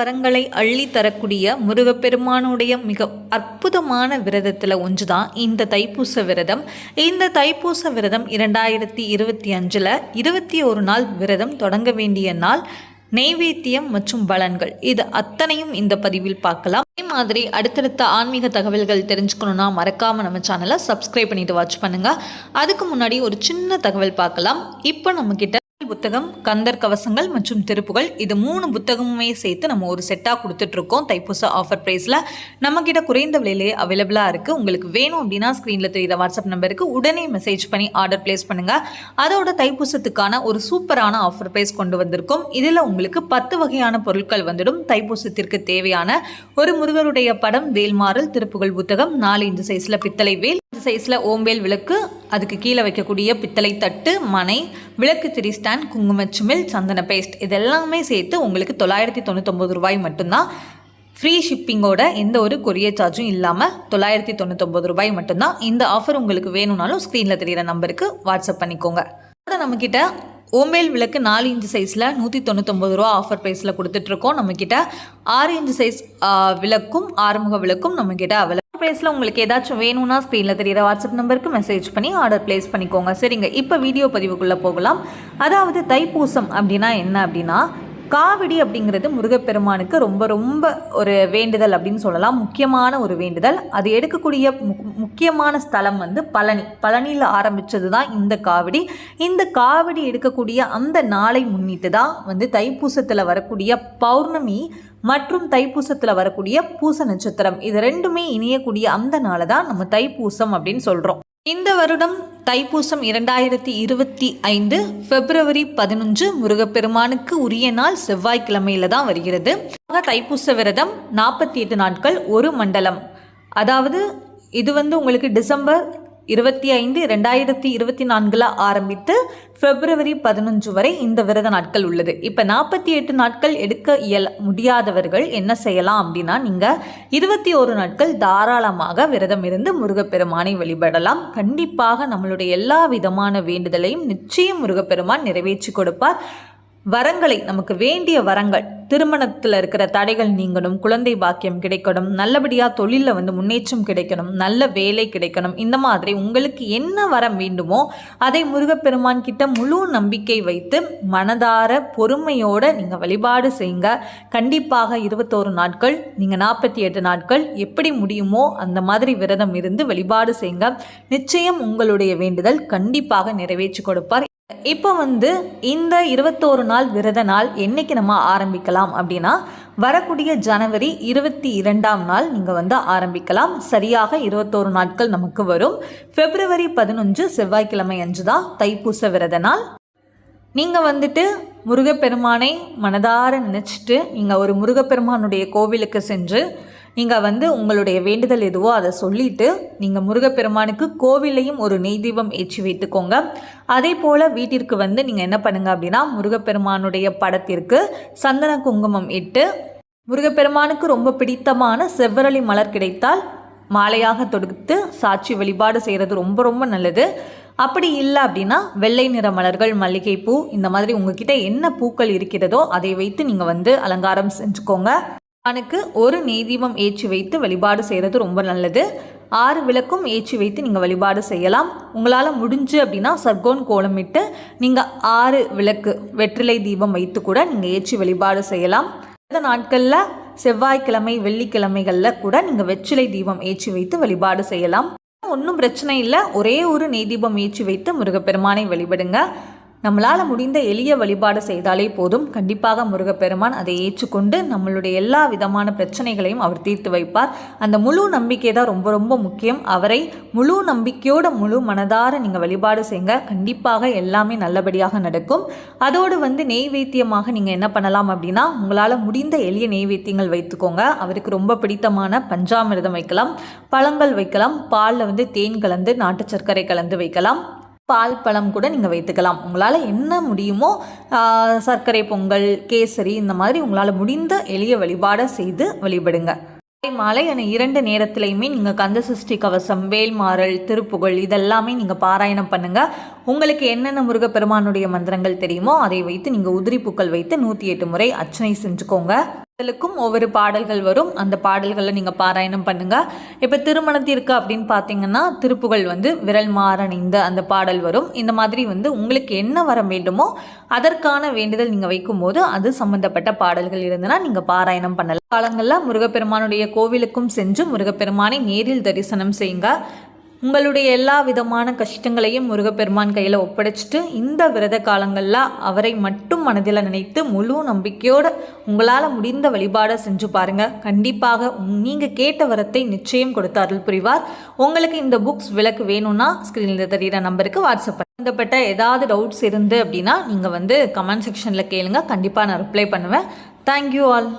வரங்களை அள்ளி தரக்கூடிய முருகப்பெருமானுடைய மிக அற்புதமான விரதத்தில் ஒன்று தான் இந்த தைப்பூச விரதம். இந்த தைப்பூச விரதம் இரண்டாயிரத்தி இருபத்தி அஞ்சில் இருபத்தி ஒரு நாள் விரதம் தொடங்க வேண்டிய நாள் நெய்வேத்தியம் மற்றும் பலன்கள் இது அத்தனையும் இந்த பதிவில் பார்க்கலாம். அதே மாதிரி அடுத்தடுத்த ஆன்மீக தகவல்கள் தெரிஞ்சுக்கணுன்னா மறக்காமல் நம்ம சேனலை சப்ஸ்கிரைப் பண்ணிட்டு வாட்ச் பண்ணுங்கள் அதுக்கு முன்னாடி ஒரு சின்ன தகவல் பார்க்கலாம். இப்போ நம்மக்கிட்ட புத்தகம் கந்தர் கவசங்கள் மற்றும் திருப்புகள் இது மூணு புத்தகமுமே சேர்த்து நம்ம ஒரு செட்டாக கொடுத்துட்ருக்கோம். தைப்பூச ஆஃபர் ப்ரைஸில் நம்மக்கிட்ட குறைந்த விலையிலேயே அவைலபிளாக இருக்குது உங்களுக்கு வேணும் அப்படின்னா ஸ்க்ரீனில் தெரியுற வாட்ஸ்அப் நம்பருக்கு உடனே மெசேஜ் பண்ணி ஆர்டர் ப்ளேஸ் பண்ணுங்கள் அதோட தைப்பூசத்துக்கான ஒரு சூப்பரான ஆஃபர் ப்ரைஸ் கொண்டு வந்திருக்கோம். இதில் உங்களுக்கு பத்து வகையான பொருட்கள் வந்துடும். தைப்பூசத்திற்கு தேவையான ஒரு முருகருடைய படம் வேல்மாறல் திருப்புகள் புத்தகம் நாலு இன்ச்சு சைஸில் பித்தளை வேல் சைஸில் ஓம்பேல் விளக்கு அதுக்கு கீழே வைக்கக்கூடிய பித்தளை தட்டு மனை விளக்கு திரி ஸ்டாண்ட் குங்குமச்சுமில் சந்தன பேஸ்ட் இதெல்லாமே சேர்த்து உங்களுக்கு தொள்ளாயிரத்தி தொண்ணூத்தொம்பது ரூபாய் மட்டும்தான். ஃப்ரீ ஷிப்பிங்கோட எந்த ஒரு கொரியர் சார்ஜும் இல்லாமல் தொள்ளாயிரத்தி தொண்ணூத்தொம்பது ரூபாய் மட்டும்தான். இந்த ஆஃபர் உங்களுக்கு வேணும்னாலும் ஸ்க்ரீனில் தெரிகிற நம்பருக்கு வாட்ஸ்அப் பண்ணிக்கோங்க. அதை நம்மக்கிட்ட ஓமேல் விளக்கு நாலு இன்ச்சு சைஸில் நூற்றி தொண்ணூத்தொம்பது ரூபா ஆஃபர் ப்ரைஸில் கொடுத்துட்ருக்கோம் நம்மக்கிட்ட ஆறு இன்ச்சு சைஸ் விளக்கும் ஆறுமுக விளக்கும் நம்மக்கிட்ட அவைலபிள் ப்ரைஸில் உங்களுக்கு ஏதாச்சும் வேணும்னா ஸ்க்ரீனில் தெரியிற வாட்ஸ்அப் நம்பருக்கு மெசேஜ் பண்ணி ஆர்டர் ப்ளேஸ் பண்ணிக்கோங்க. சரிங்க. இப்போ வீடியோ பதிவுக்குள்ளே போகலாம். அதாவது தைப்பூசம் அப்படின்னா என்ன அப்படின்னா காவடி அப்படிங்கிறது முருகப்பெருமானுக்கு ரொம்ப ரொம்ப ஒரு வேண்டுதல் அப்படின்னு சொல்லலாம். முக்கியமான ஒரு வேண்டுதல். அது எடுக்கக்கூடிய முக்கியமான ஸ்தலம் வந்து பழனி. பழனியில் ஆரம்பித்தது தான் இந்த காவடி. இந்த காவடி எடுக்கக்கூடிய அந்த நாளை முன்னிட்டு தான் வந்து தைப்பூசத்தில் வரக்கூடிய பௌர்ணமி மற்றும் தைப்பூசத்தில் வரக்கூடிய பூச நட்சத்திரம். இது ரெண்டுமே இணையக்கூடிய அந்த நாளை தான் நம்ம தைப்பூசம் அப்படின்னு சொல்கிறோம் இந்த வருடம் தைப்பூசம் இரண்டாயிரத்தி இருபத்தி ஐந்து பிப்ரவரி பதினொன்று முருகப்பெருமானுக்கு உரிய நாள் செவ்வாய்க்கிழமையில தான் வருகிறது. தைப்பூச விரதம் நாற்பத்தி எட்டு நாட்கள் ஒரு மண்டலம். அதாவது இது வந்து உங்களுக்கு டிசம்பர் இருபத்தி ஐந்து ரெண்டாயிரத்தி இருபத்தி நான்கில் ஆரம்பித்து பிப்ரவரி பதினஞ்சு வரை இந்த விரத நாட்கள் உள்ளது. இப்போ நாற்பத்தி எட்டு நாட்கள் எடுக்க இயல முடியாதவர்கள் என்ன செய்யலாம் அப்படின்னா நீங்கள் இருபத்தி ஒரு நாட்கள் தாராளமாக விரதம் இருந்து முருகப்பெருமானை வழிபடலாம். கண்டிப்பாக நம்மளுடைய எல்லா விதமான வேண்டுதலையும் நிச்சயம் முருகப்பெருமான் நிறைவேற்றி கொடுப்பார். வரங்களை நமக்கு வேண்டிய வரங்கள் திருமணத்தில் இருக்கிற தடைகள் நீங்கணும் குழந்தை பாக்கியம் கிடைக்கணும் நல்லபடியாக தொழிலில் வந்து முன்னேற்றம் கிடைக்கணும் நல்ல வேலை கிடைக்கணும் இந்த மாதிரி உங்களுக்கு என்ன வரம் வேண்டுமோ அதை முருகப்பெருமான் கிட்ட முழு நம்பிக்கை வைத்து மனதார பொறுமையோடு நீங்கள் வழிபாடு செய்யுங்க. கண்டிப்பாக இருபத்தோரு நாட்கள் நீங்கள் நாற்பத்தி எட்டு நாட்கள் எப்படி முடியுமோ அந்த மாதிரி விரதம் இருந்து வழிபாடு செய்யுங்க. நிச்சயம் உங்களுடைய வேண்டுதல் கண்டிப்பாக நிறைவேற்றி கொடுப்பார். இப்போ வந்து இந்த இருபத்தோரு நாள் விரத நாள் என்னைக்கு நம்ம ஆரம்பிக்கலாம் அப்படின்னா வரக்கூடிய ஜனவரி இருபத்தி இரண்டாம் நாள் நீங்கள் வந்து ஆரம்பிக்கலாம். சரியாக இருபத்தோரு நாட்கள் நமக்கு வரும். பிப்ரவரி பதினொன்று செவ்வாய்க்கிழமை அன்று தான் தைப்பூச விரத நாள். நீங்கள் வந்துட்டு முருகப்பெருமானை மனதார நினச்சிட்டு நீங்கள் ஒரு முருகப்பெருமானுடைய கோவிலுக்கு சென்று நீங்கள் வந்து உங்களுடைய வேண்டுதல் எதுவோ அதை சொல்லிவிட்டு நீங்கள் முருகப்பெருமானுக்கு கோவிலையும் ஒரு நெய் தீபம் ஏற்றி வைத்துக்கோங்க. அதே போல் வீட்டிற்கு வந்து நீங்கள் என்ன பண்ணுங்கள் அப்படின்னா முருகப்பெருமானுடைய படத்திற்கு சந்தன குங்குமம் இட்டு முருகப்பெருமானுக்கு ரொம்ப பிடித்தமான செவ்வரளி மலர் கிடைத்தால் மாலையாக தொடுத்து சாட்சி வழிபாடு செய்கிறது ரொம்ப ரொம்ப நல்லது. அப்படி இல்லை அப்படின்னா வெள்ளை நிற மலர்கள் மல்லிகைப்பூ இந்த மாதிரி உங்ககிட்ட என்ன பூக்கள் இருக்கிறதோ அதை வைத்து நீங்கள் வந்து அலங்காரம் செஞ்சுக்கோங்க. பகவானுக்கு ஒரு நெய்தீபம் ஏற்றி வைத்து வழிபாடு செய்கிறது ரொம்ப நல்லது. ஆறு விளக்கும் ஏற்றி வைத்து நீங்கள் வழிபாடு செய்யலாம். உங்களால் முடிஞ்சு அப்படின்னா சர்க்கோன் கோலமிட்டு நீங்கள் ஆறு விளக்கு வெற்றிலை தீபம் வைத்து கூட நீங்கள் ஏற்றி வழிபாடு செய்யலாம். இந்த நாட்களில் செவ்வாய்க்கிழமை வெள்ளிக்கிழமைகளில் கூட நீங்கள் வெற்றிலை தீபம் ஏற்றி வைத்து வழிபாடு செய்யலாம். ஒன்றும் பிரச்சனை இல்லை. ஒரே ஒரு நெய் தீபம் ஏற்றி வைத்து முருகப்பெருமானை வழிபடுங்க. நம்மளால் முடிந்த எளிய வழிபாடு செய்தாலே போதும். கண்டிப்பாக முருகப்பெருமான் அதை ஏற்றுக்கொண்டு நம்மளுடைய எல்லா விதமான பிரச்சனைகளையும் அவர் தீர்த்து வைப்பார். அந்த முழு நம்பிக்கை தான் ரொம்ப ரொம்ப முக்கியம். அவரை முழு நம்பிக்கையோட முழு மனதார நீங்கள் வழிபாடு செய்யுங்க கண்டிப்பாக எல்லாமே நல்லபடியாக நடக்கும். அதோடு வந்து நெய்வேத்தியமாக நீங்கள் என்ன பண்ணலாம் அப்படின்னா உங்களால் முடிந்த எளிய நெய்வேத்தியங்கள் வைத்துக்கோங்க. அவருக்கு ரொம்ப பிடித்தமான பஞ்சாமிரதம் வைக்கலாம். பழங்கள் வைக்கலாம். பாலில் வந்து தேன் கலந்து நாட்டு சர்க்கரை கலந்து வைக்கலாம். பால் பழம் கூட நீங்கள் வைத்துக்கலாம். உங்களால் என்ன முடியுமோ சர்க்கரை பொங்கல் கேசரி இந்த மாதிரி உங்களால் முடிந்த எளிய வழிபாடை செய்து வழிபடுங்க. மாலை என இரண்டு நேரத்திலையுமே நீங்கள் கந்த சஷ்டி கவசம் வேல்மாறல் திருப்புகழ் இதெல்லாமே நீங்கள் பாராயணம் பண்ணுங்கள் உங்களுக்கு என்னென்ன முருகப்பெருமானுடைய மந்திரங்கள் தெரியுமோ அதை வைத்து நீங்கள் உதிரி பூக்கள் வைத்து நூற்றி எட்டு முறை அர்ச்சனை செஞ்சுக்கோங்க. பாடலுக்கும் ஒவ்வொரு பாடல்கள் வரும். அந்த பாடல்களை நீங்கள் பாராயணம் பண்ணுங்கள் இப்போ திருமணத்திற்கு அப்படின்னு பார்த்தீங்கன்னா திருப்புகள் வந்து விரல் மாறணிந்த அந்த பாடல் வரும். இந்த மாதிரி வந்து உங்களுக்கு என்ன வர வேண்டுமோ அதற்கான வேண்டுதல் நீங்கள் வைக்கும்போது அது சம்மந்தப்பட்ட பாடல்கள் இருந்ததுன்னா நீங்கள் பாராயணம் பண்ணலாம். காலங்களில் முருகப்பெருமானுடைய கோவிலுக்கும் சென்று முருகப்பெருமானை நேரில் தரிசனம் செய்யுங்க. உங்களுடைய எல்லா விதமான கஷ்டங்களையும் முருகப்பெருமான் கையில் ஒப்படைச்சிட்டு இந்த விரத காலங்களில் அவரை மட்டும் மனதில் நினைத்து முழு நம்பிக்கையோடு உங்களால் முடிந்த வழிபாடை செஞ்சு பாருங்கள் கண்டிப்பாக நீங்கள் கேட்ட வரத்தை நிச்சயம் கொடுத்து அருள் புரிவார். உங்களுக்கு இந்த புக்ஸ் விளக்கு வேணும்னா ஸ்க்ரீனில் தெரிகிற நம்பருக்கு வாட்ஸ்அப் சம்மந்தப்பட்ட ஏதாவது டவுட்ஸ் இருந்து அப்படின்னா நீங்கள் வந்து கமெண்ட் செக்ஷனில் கேளுங்க. கண்டிப்பாக நான் ரிப்ளை பண்ணுவேன். Thank you all